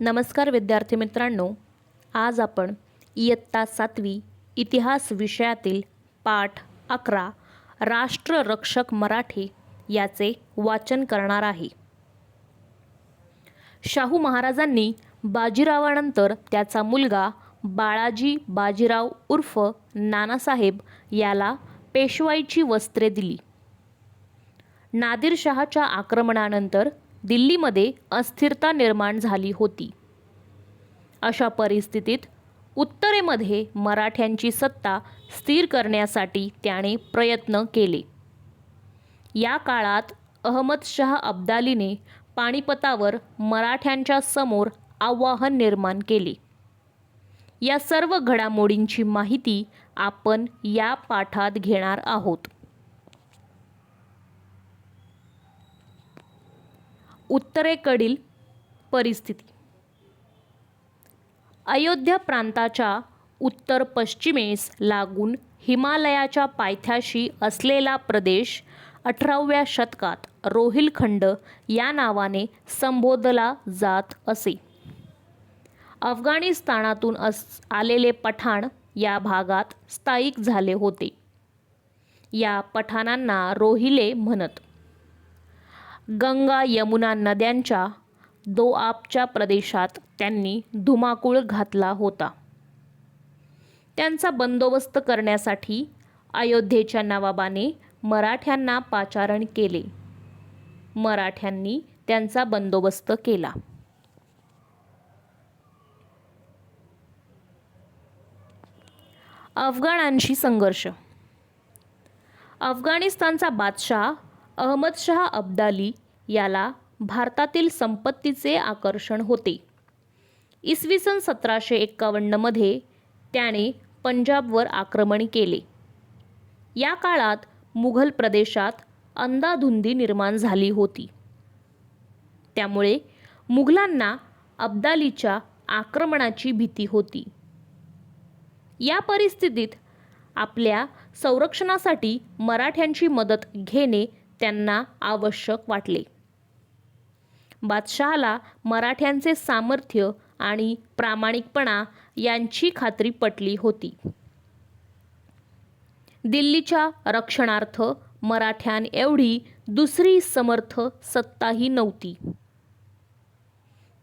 नमस्कार विद्यार्थी मित्रांनो आज आपण इयत्ता सातवी इतिहास विषयातील पाठ अकरा राष्ट्ररक्षक मराठे याचे वाचन करणार आहे. शाहू महाराजांनी बाजीरावानंतर त्याचा मुलगा बाळाजी बाजीराव उर्फ नानासाहेब याला पेशवाईची वस्त्रे दिली. नादिरशहाच्या आक्रमणानंतर दिल्लीमध्ये अस्थिरता निर्माण झाली होती. अशा परिस्थितीत उत्तरेमध्ये मराठ्यांची सत्ता स्थिर करण्यासाठी त्याने प्रयत्न केले. या काळात अहमदशाह अब्दालीने पाणीपतावर मराठ्यांच्या समोर आव्हान निर्माण केले. या सर्व घडामोडींची माहिती आपण या पाठात घेणार आहोत. उत्तरेकडील परिस्थिती. अयोध्या प्रांताच्या उत्तर पश्चिमेस लागून हिमालयाच्या पायथ्याशी असलेला प्रदेश अठराव्या शतकात रोहिलखंड या नावाने संबोधला जात असे. अफगाणिस्तानातून अस आलेले पठाण या भागात स्थायिक झाले होते. या पठाणांना रोहिले म्हणत. गंगा यमुना नद्यांच्या दोआबच्या प्रदेशात त्यांनी धुमाकूळ घातला होता. त्यांचा बंदोबस्त करण्यासाठी अयोध्येच्या नवाबाने मराठ्यांना पाचारण केले. मराठ्यांनी त्यांचा बंदोबस्त केला. अफगाणांशी संघर्ष. अफगाणिस्तानचा बादशाह अहमदशहा अब्दाली याला भारतातील संपत्तीचे आकर्षण होते. इसवी सन सतराशे एक्कावन्नमध्ये त्याने पंजाबवर आक्रमण केले. या काळात मुघल प्रदेशात अंदाधुंदी निर्माण झाली होती. त्यामुळे मुघलांना अब्दालीच्या आक्रमणाची भीती होती. या परिस्थितीत आपल्या संरक्षणासाठी मराठ्यांची मदत घेणे त्यांना आवश्यक वाटले. बादशहाला मराठ्यांचे सामर्थ्य आणि प्रामाणिकपणा यांची खात्री पटली होती. दिल्लीच्या रक्षणार्थ मराठ्यांएवढी दुसरी समर्थ सत्ताही नव्हती.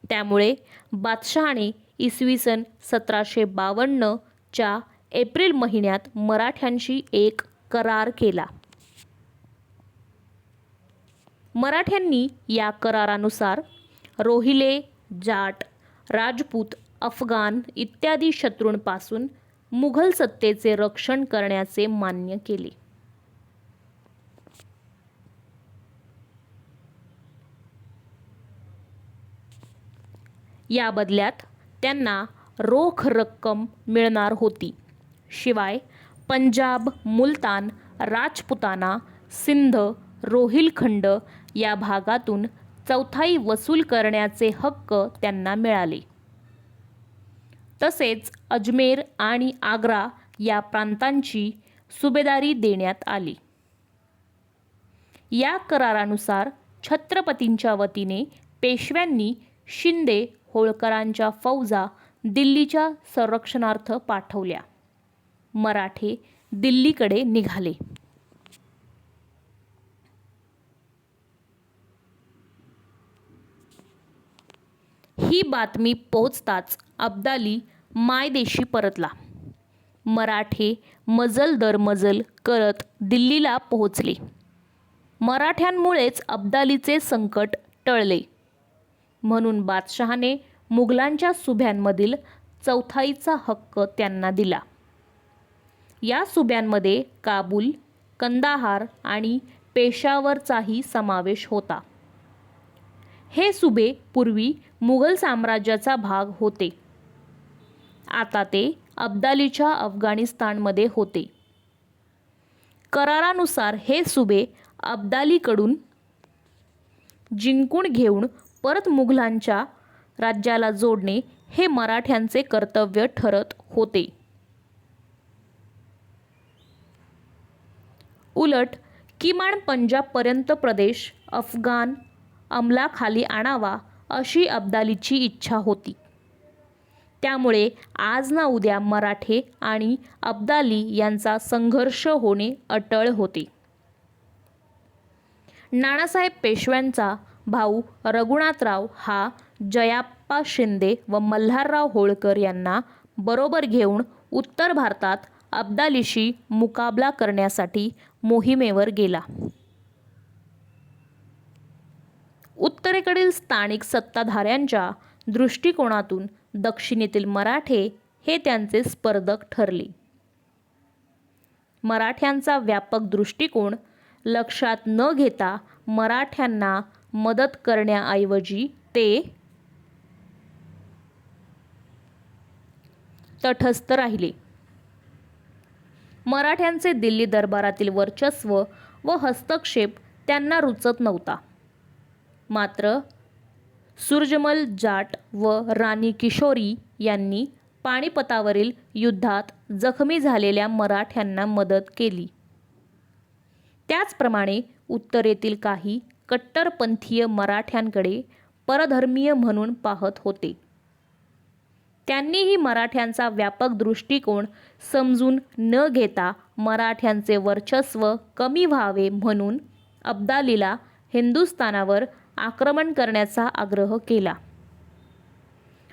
त्यामुळे बादशहाने इसवी सन सतराशे बावन्नच्या एप्रिल महिन्यात मराठ्यांशी एक करार केला. मराठ्यांनी या करारानुसार रोहिले जाट राजपूत अफगाण इत्यादी शत्रूंपासून मुघल सत्तेचे रक्षण करण्याचे मान्य केले. या बदल्यात त्यांना रोख रक्कम मिळणार होती. शिवाय पंजाब मुलतान राजपुताना सिंध रोहिलखंड या भागातून चौथाई वसूल करण्याचे हक्क त्यांना मिळाले. तसेच अजमेर आणि आग्रा या प्रांतांची सुभेदारी देण्यात आली. या करारानुसार छत्रपतींच्या वतीने पेशव्यांनी शिंदे होळकरांच्या फौजा दिल्लीच्या संरक्षणार्थ पाठवल्या. मराठे दिल्लीकडे निघाले. ही बातमी पोहोचताच अब्दाली मायदेशी परतला. मराठे मजल दर मजल करत दिल्लीला पोहोचले. मराठ्यांमुळेच अब्दालीचे संकट टळले. म्हणून बादशहाने मुघलांच्या सुभ्यांमधील चौथाईचा हक्क त्यांना दिला. या सुभ्यांमध्ये काबूल कंदाहार आणि पेशावरचाही समावेश होता. हे सुबे पूर्वी मुघल साम्राज्याचा भाग होते. आता ते अब्दालीच्या अफगाणिस्तानमध्ये होते. करारानुसार हे सुबे अब्दालीकडून जिंकून घेऊन परत मुघलांच्या राज्याला जोडणे हे मराठ्यांचे कर्तव्य ठरत होते. उलट किमान पंजाबपर्यंत प्रदेश अफगाण अंमलाखाली आणावा अशी अब्दालीची इच्छा होती. त्यामुळे आज ना उद्या मराठे आणि अब्दाली यांचा संघर्ष होणे अटळ होते. नानासाहेब पेशव्यांचा भाऊ रघुनाथराव हा जयाप्पा शिंदे व मल्हारराव होळकर यांना बरोबर घेऊन उत्तर भारतात अब्दालीशी मुकाबला करण्यासाठी मोहिमेवर गेला. उत्तरेकडील स्थानिक सत्ताधाऱ्यांच्या दृष्टिकोनातून दक्षिणेतील मराठे हे त्यांचे स्पर्धक ठरले. मराठ्यांचा व्यापक दृष्टिकोन लक्षात न घेता मराठ्यांना मदत करण्याऐवजी ते तटस्थ राहिले. मराठ्यांचे दिल्ली दरबारातील वर्चस्व व हस्तक्षेप त्यांना रुचत नव्हता. मात्र सुरजमल जाट व राणी किशोरी यांनी पाणीपतावरील युद्धात जखमी झालेल्या मराठ्यांना मदत केली. त्याचप्रमाणे उत्तरेतील काही कट्टरपंथीय मराठ्यांकडे परधर्मीय म्हणून पाहत होते. त्यांनीही मराठ्यांचा व्यापक दृष्टिकोन समजून न घेता मराठ्यांचे वर्चस्व कमी व्हावे म्हणून अब्दालीला हिंदुस्थानावर आक्रमण करण्याचा आग्रह केला.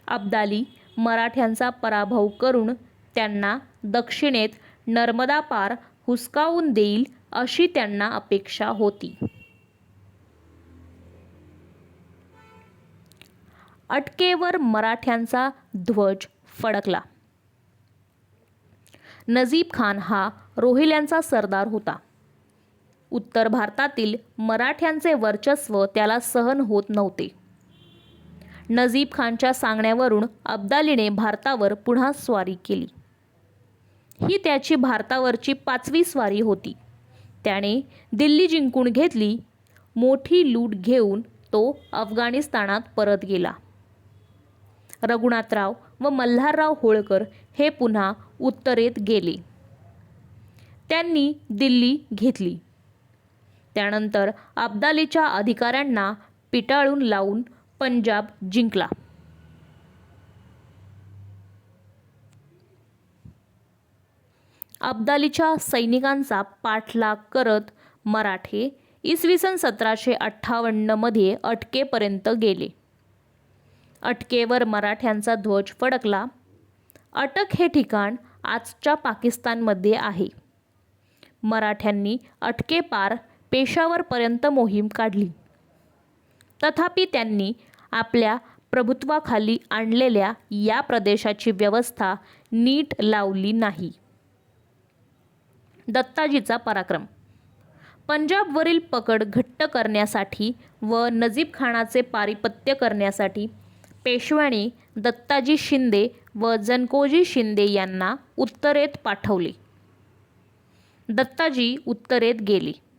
अब्दाली मराठ्यांचा पराभव करून त्यांना दक्षिणेत नर्मदा पार हुसकावून देईल अशी त्यांना अपेक्षा होती. अटकेवर मराठ्यांचा ध्वज फडकला. नजीब खान हा रोहिल्यांचा सरदार होता. उत्तर भारतातील मराठ्यांचे वर्चस्व त्याला सहन होत नव्हते. नजीब खानच्या सांगण्यावरून अब्दालीने भारतावर पुन्हा स्वारी केली. ही त्याची भारतावरची पाचवी स्वारी होती. त्याने दिल्ली जिंकून घेतली मोठी लूट घेऊन तो अफगाणिस्तानात परत गेला. रघुनाथराव व मल्हारराव होळकर हे पुन्हा उत्तरेत गेले. त्यांनी दिल्ली घेतली. त्यानंतर अब्दालीच्या अधिकाऱ्यांना पिटाळून लावून पंजाब जिंकला. अब्दालीच्या सैनिकांचा पाठलाग करत मराठे इसवी सन सतराशे अठ्ठावन्नमध्ये अटकेपर्यंत गेले. अटकेवर मराठ्यांचा ध्वज फडकला. अटक हे ठिकाण आजच्या पाकिस्तानमध्ये आहे. मराठ्यांनी अटकेपार पेशावरपर्यंत मोहीम काढली. तथापि त्यांनी आपल्या प्रभुत्वाखाली आणलेल्या या प्रदेशाची व्यवस्था नीट लावली नाही. दत्ताजीचा पराक्रम. पंजाबवरील पकड घट्ट करण्यासाठी व नजीब खानाचे पारिपत्य करण्यासाठी पेशव्याने दत्ताजी शिंदे व जनकोजी शिंदे यांना उत्तरेत पाठवले. दत्ताजी उत्तरेत गेले.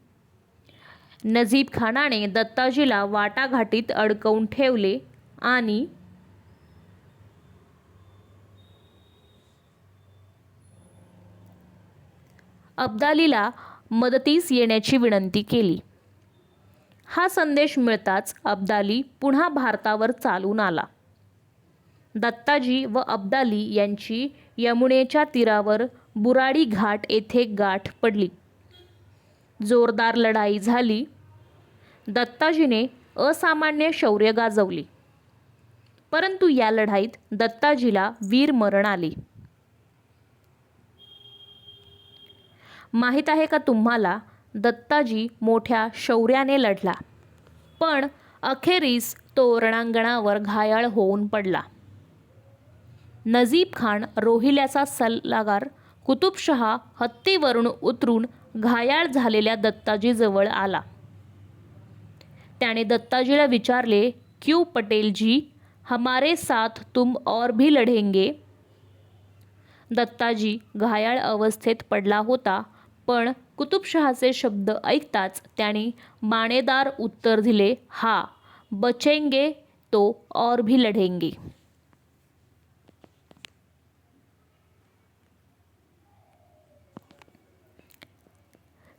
नजीब खानाने दत्ताजीला वाटाघाटीत अडकवून ठेवले आणि अब्दालीला मदतीस येण्याची विनंती केली. हा संदेश मिळताच अब्दाली पुन्हा भारतावर चालून आला. दत्ताजी व अब्दाली यांची यमुनेच्या तीरावर बुराडी घाट येथे गाठ पडली. जोरदार लढाई झाली. दत्ताजीने असामान्य शौर्य गाजवले. परंतु या लढाईत दत्ताजीला वीर मरण आले. माहीत आहे का तुम्हाला? दत्ताजी मोठ्या शौर्याने लढला. पण अखेरीस तो रणांगणावर घायाळ होऊन पडला. नजीब खान रोहिल्याचा सल्लागार कुतुबशहा हत्तीवरून उतरून घायाळ झालेल्या दत्ताजीजवळ आला. त्याने दत्ताजीला विचारले क्यू पटेलजी हमारे साथ तुम और भी लढेंगे दत्ताजी घायाळ अवस्थेत पडला होता पण कुतुबशहाचे शब्द ऐकताच त्याने मानेदार उत्तर दिले हा बचेंगे तो और भी लढेंगे.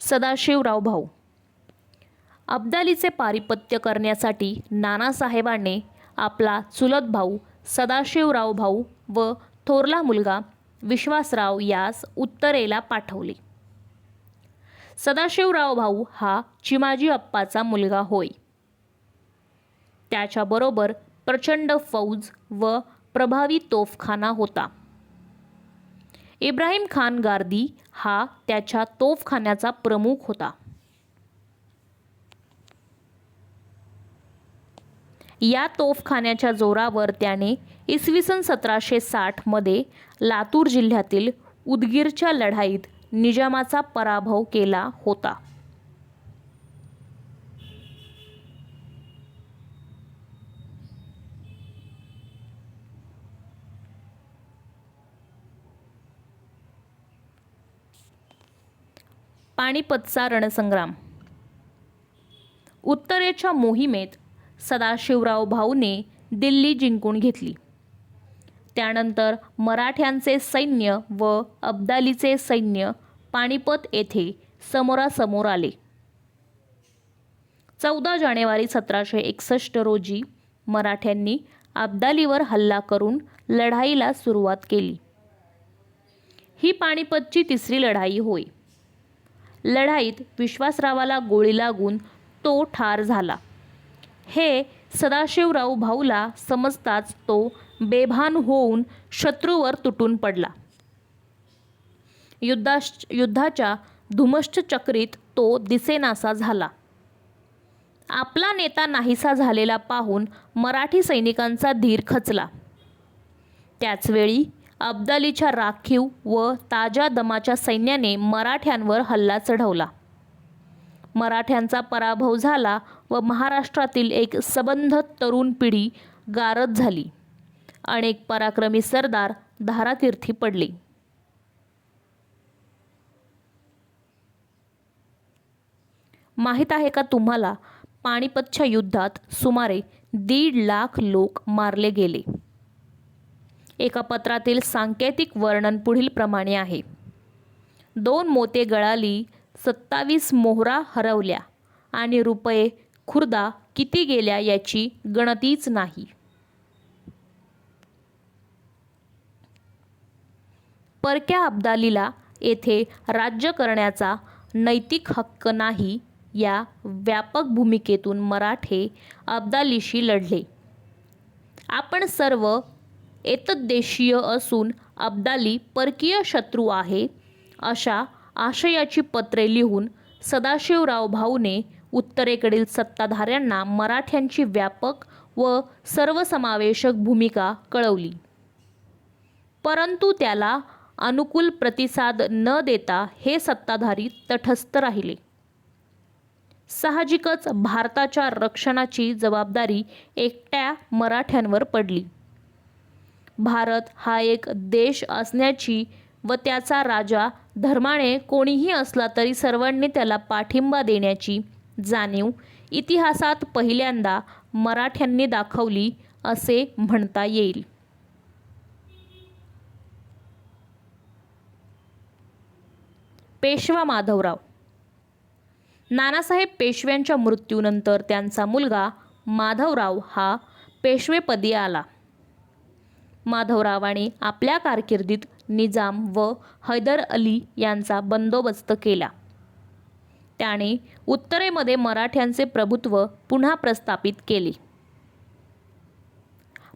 सदाशिवराव भाऊ अब्दालीचे पारिपत्य करण्यासाठी नानासाहेबांनी आपला चुलत भाऊ सदाशिवराव भाऊ व थोरला मुलगा विश्वासराव यास उत्तरेला पाठवले. सदाशिवराव भाऊ हा चिमाजी अप्पाचा मुलगा होय. त्याच्याबरोबर प्रचंड फौज व प्रभावी तोफखाना होता. इब्राहिम खान गार्दी हा त्याच्या तोफखान्याचा प्रमुख होता. या तोफखान्याच्या जोरावर त्याने इसवी सन सतराशे साठमध्ये लातूर जिल्ह्यातील उदगीरच्या लढाईत निजामाचा पराभव केला होता. पाणीपतचा रणसंग्राम. उत्तरेच्या मोहिमेत सदाशिवराव भाऊने दिल्ली जिंकून घेतली. त्यानंतर मराठ्यांचे सैन्य व अब्दालीचे सैन्य पानिपत येथे समोरासमोर आले. चौदा जानेवारी सतराशे एकसष्ट रोजी मराठ्यांनी अब्दालीवर हल्ला करून लढाईला सुरुवात केली. ही पानिपतची तिसरी लढाई होय. लढाईत विश्वासरावाला गोळी लागून तो ठार झाला. हे सदाशिवराव भाऊला समजताच तो बेभान होऊन शत्रूवर तुटून पडला. युद्धाश युद्धाच्या धुमश्च चक्रीत तो दिसेनासा झाला. आपला नेता नाहीसा झालेला पाहून मराठी सैनिकांचा धीर खचला. त्याचवेळी अब्दालीच्या राखीव व ताज्या दमाच्या सैन्याने मराठ्यांवर हल्ला चढवला. मराठ्यांचा पराभव झाला व महाराष्ट्रातील एक सबंध तरुण पिढी गारद झाली. अनेक पराक्रमी सरदार धारातीर्थी पडले. माहीत आहे का तुम्हाला पानिपतच्या युद्धात सुमारे दीड लाख लोक मारले गेले. एका पत्रातील सांकेतिक वर्णन पुढील प्रमाणे आहे. दोन मोते गळाली सत्तावीस मोहरा हरवल्या. आणि रुपये खुर्दा किती गेल्या याची गणतीच नाही. परक्या अब्दालीला येथे राज्य करण्याचा नैतिक हक्क नाही या व्यापक भूमिकेतून मराठे अब्दालीशी लढले. आपण सर्व एतद्देशीय असून अब्दाली परकीय शत्रू आहे अशा आशयाची पत्रे लिहून सदाशिवराव भाऊने उत्तरेकडील सत्ताधाऱ्यांना मराठ्यांची व्यापक व सर्वसमावेशक भूमिका कळवली. परंतु त्याला अनुकूल प्रतिसाद न देता हे सत्ताधारी तटस्थ राहिले. साहजिकच भारताच्या रक्षणाची जबाबदारी एकट्या मराठ्यांवर पडली. भारत हा एक देश असण्याची व त्याचा राजा धर्माने कोणीही असला तरी सर्वांनी त्याला पाठिंबा देण्याची जाणीव इतिहासात पहिल्यांदा मराठ्यांनी दाखवली असे म्हणता येईल. पेशवा माधवराव. नानासाहेब पेशव्यांच्या मृत्यूनंतर त्यांचा मुलगा माधवराव हा पेशवेपदी आला. माधवरावाने आपल्या कारकिर्दीत निजाम व हैदर अली यांचा बंदोबस्त केला. त्याने उत्तरेमध्ये मराठ्यांचे प्रभुत्व पुन्हा प्रस्थापित केले.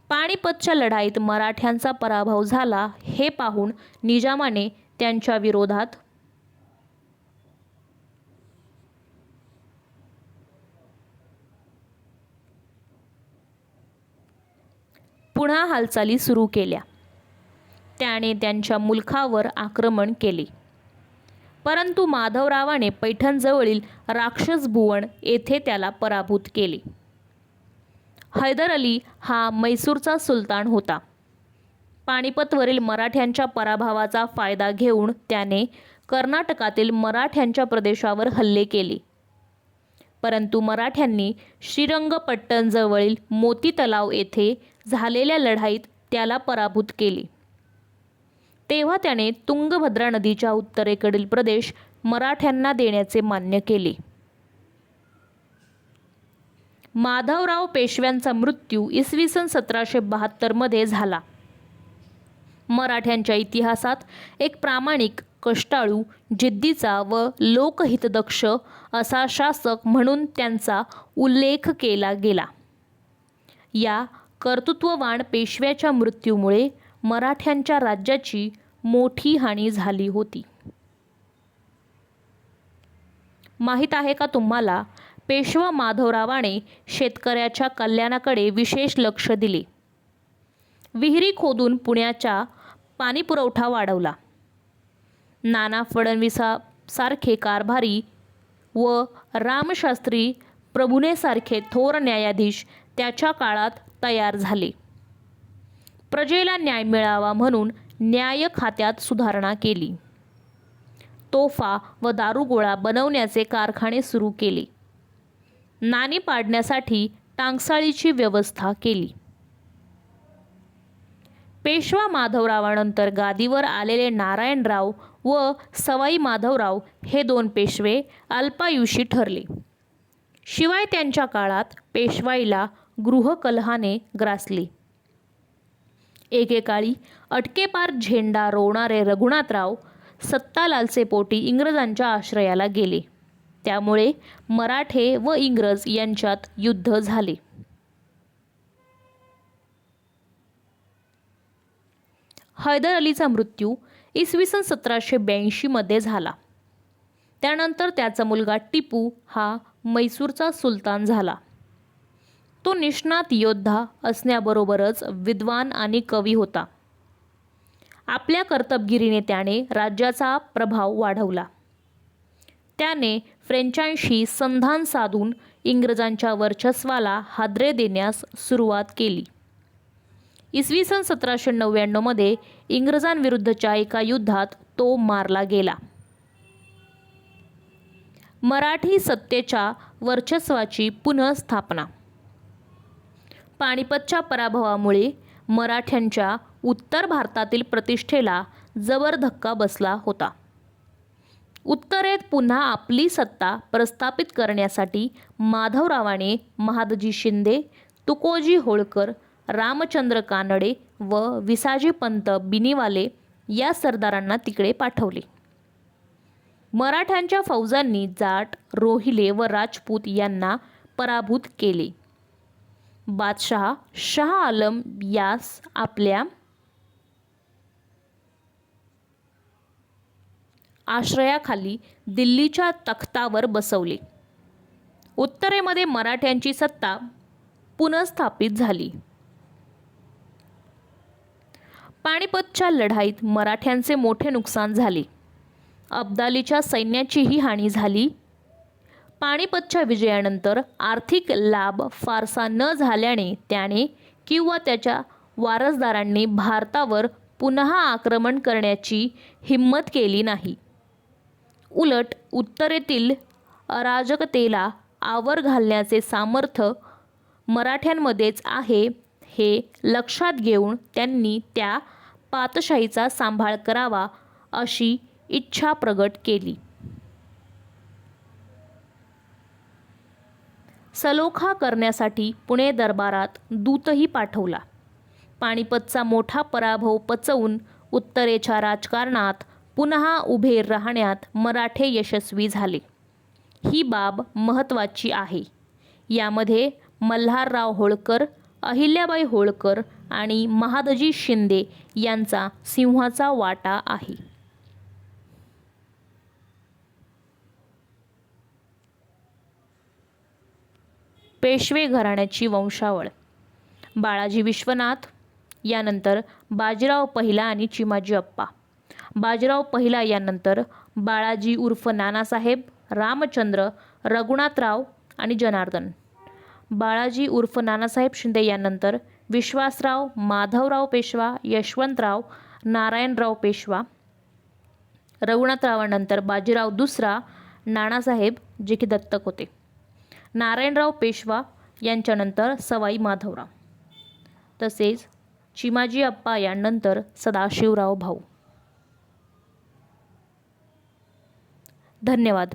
पाणीपतच्या लढाईत मराठ्यांचा पराभव झाला हे पाहून निजामाने त्यांच्या विरोधात पुन्हा हालचाली सुरू केल्या. त्याने त्यांच्या मुलखावर आक्रमण केले. परंतु माधवरावाने पैठणजवळील राक्षस भुवन येथे त्याला पराभूत केले. हैदर अली हा मैसूरचा सुलतान होता. पानिपतवरील मराठ्यांच्या पराभवाचा फायदा घेऊन त्याने कर्नाटकातील मराठ्यांच्या प्रदेशावर हल्ले केले. परंतु मराठ्यांनी श्रीरंगपट्टणजवळील मोती तलाव येथे झालेल्या लढाईत त्याला पराभूत केले. तेव्हा त्याने तुंगभद्रा नदीच्या उत्तरेकडील प्रदेश मराठ्यांना देण्याचे मान्य केले. माधवराव पेशव्यांचा मृत्यू इसवी सन सतराशे बहात्तरमध्ये झाला. मराठ्यांच्या इतिहासात एक प्रामाणिक कष्टाळू जिद्दीचा व लोकहितदक्ष असा शासक म्हणून त्यांचा उल्लेख केला गेला. या कर्तृत्ववान पेशव्याच्या मृत्यूमुळे मराठ्यांच्या राज्याची मोठी हानी झाली होती. माहीत आहे का तुम्हाला? पेशवा माधवरावाने शेतकऱ्याच्या कल्याणाकडे विशेष लक्ष दिले. विहिरी खोदून पुण्याच्या पाणीपुरवठा वाढवला. नाना फडणवीसासारखे कारभारी व रामशास्त्री प्रभुनेसारखे थोर न्यायाधीश त्याच्या काळात तयार झाले. प्रजेला न्याय मिळावा म्हणून न्याय खात्यात सुधारणा केली. तोफा व दारुगोळा बनवण्याचे कारखाने सुरू केले. नाणी पाडण्यासाठी टांगसाळीची व्यवस्था केली. पेशवा माधवरावानंतर गादीवर आलेले नारायणराव व सवाई माधवराव हे दोन पेशवे अल्पायुषी ठरले. शिवाय त्यांच्या काळात पेशवाईला गृहकलहाने ग्रासले. एकेकाळी अटकेपार झेंडा रोवणारे रघुनाथराव सत्तालालचे पोटी इंग्रजांच्या आश्रयाला गेले. त्यामुळे मराठे व इंग्रज यांच्यात युद्ध झाले. हैदर अलीचा मृत्यू इसवी सन सतराशे ब्याऐंशीमध्ये झाला. त्यानंतर त्याचा मुलगा टिपू हा मैसूरचा सुलतान झाला. तो निष्णात योद्धा असण्याबरोबरच विद्वान आणि कवी होता. आपल्या कर्तबगिरीने त्याने राज्याचा प्रभाव वाढवला. त्याने फ्रेंचांशी संधान साधून इंग्रजांच्या वर्चस्वाला हादरे देण्यास सुरुवात केली. इसवी सन सतराशे नव्याण्णवमध्ये इंग्रजांविरुद्धच्या एका युद्धात तो मारला गेला. मराठी सत्तेच्या वर्चस्वाची पुनःस्थापना पानिपतच्या पराभवामुळे मराठ्यांच्या उत्तर भारतातील प्रतिष्ठेला जबर धक्का बसला होता. उत्तरेत पुन्हा आपली सत्ता प्रस्थापित करण्यासाठी माधवरावाने महादजी शिंदे तुकोजी होळकर रामचंद्र कानडे व विसाजी पंत बिनीवाले या सरदारांना तिकडे पाठवले. मराठ्यांच्या फौजांनी जाट रोहिले व राजपूत यांना पराभूत केले. बादशहा शाह आलम यास आपल्या आश्रयाखाली दिल्लीच्या तख्तावर बसवले. उत्तरेमध्ये मराठ्यांची सत्ता पुनर्स्थापित झाली. पाणीपतच्या लढाईत मराठ्यांचे मोठे नुकसान झाले. अब्दालीच्या सैन्याचीही हानी झाली. पानिपतच्या विजयानंतर आर्थिक लाभ फारसा न झाल्याने त्याने किंवा त्याच्या वारसदारांनी भारतावर पुन्हा आक्रमण करण्याची हिंमत केली नाही. उलट उत्तरेतील अराजकतेला आवर घालण्याचे सामर्थ्य मराठ्यांमध्येच आहे हे लक्षात घेऊन त्यांनी त्या पातशाहीचा सांभाळ करावा अशी इच्छा प्रगट केली. सलोखा करण्यासाठी पुणे दरबारात दूतही पाठवला. पानिपतचा मोठा पराभव पचवून उत्तरेच्या राजकारणात पुन्हा उभे राहण्यात मराठे यशस्वी झाले. ही बाब महत्त्वाची आहे. यामध्ये मल्हारराव होळकर अहिल्याबाई होळकर आणि महादजी शिंदे यांचा सिंहाचा वाटा आहे. पेशवे घराण्याची वंशावळ. बाळाजी विश्वनाथ यानंतर बाजीराव पहिला आणि चिमाजी अप्पा. बाजीराव पहिला यानंतर बाळाजी उर्फ नानासाहेब रामचंद्र रघुनाथराव आणि जनार्दन. बाळाजी उर्फ नानासाहेब शिंदे यानंतर विश्वासराव माधवराव पेशवा यशवंतराव नारायणराव पेशवा. रघुनाथरावानंतर बाजीराव दुसरा नानासाहेब जे की दत्तक होते. नारायणराव पेशवा यांच्यानंतर सवाई माधवराव. तसेच चिमाजी अप्पा यांनंतर सदाशिवराव भाऊ. धन्यवाद.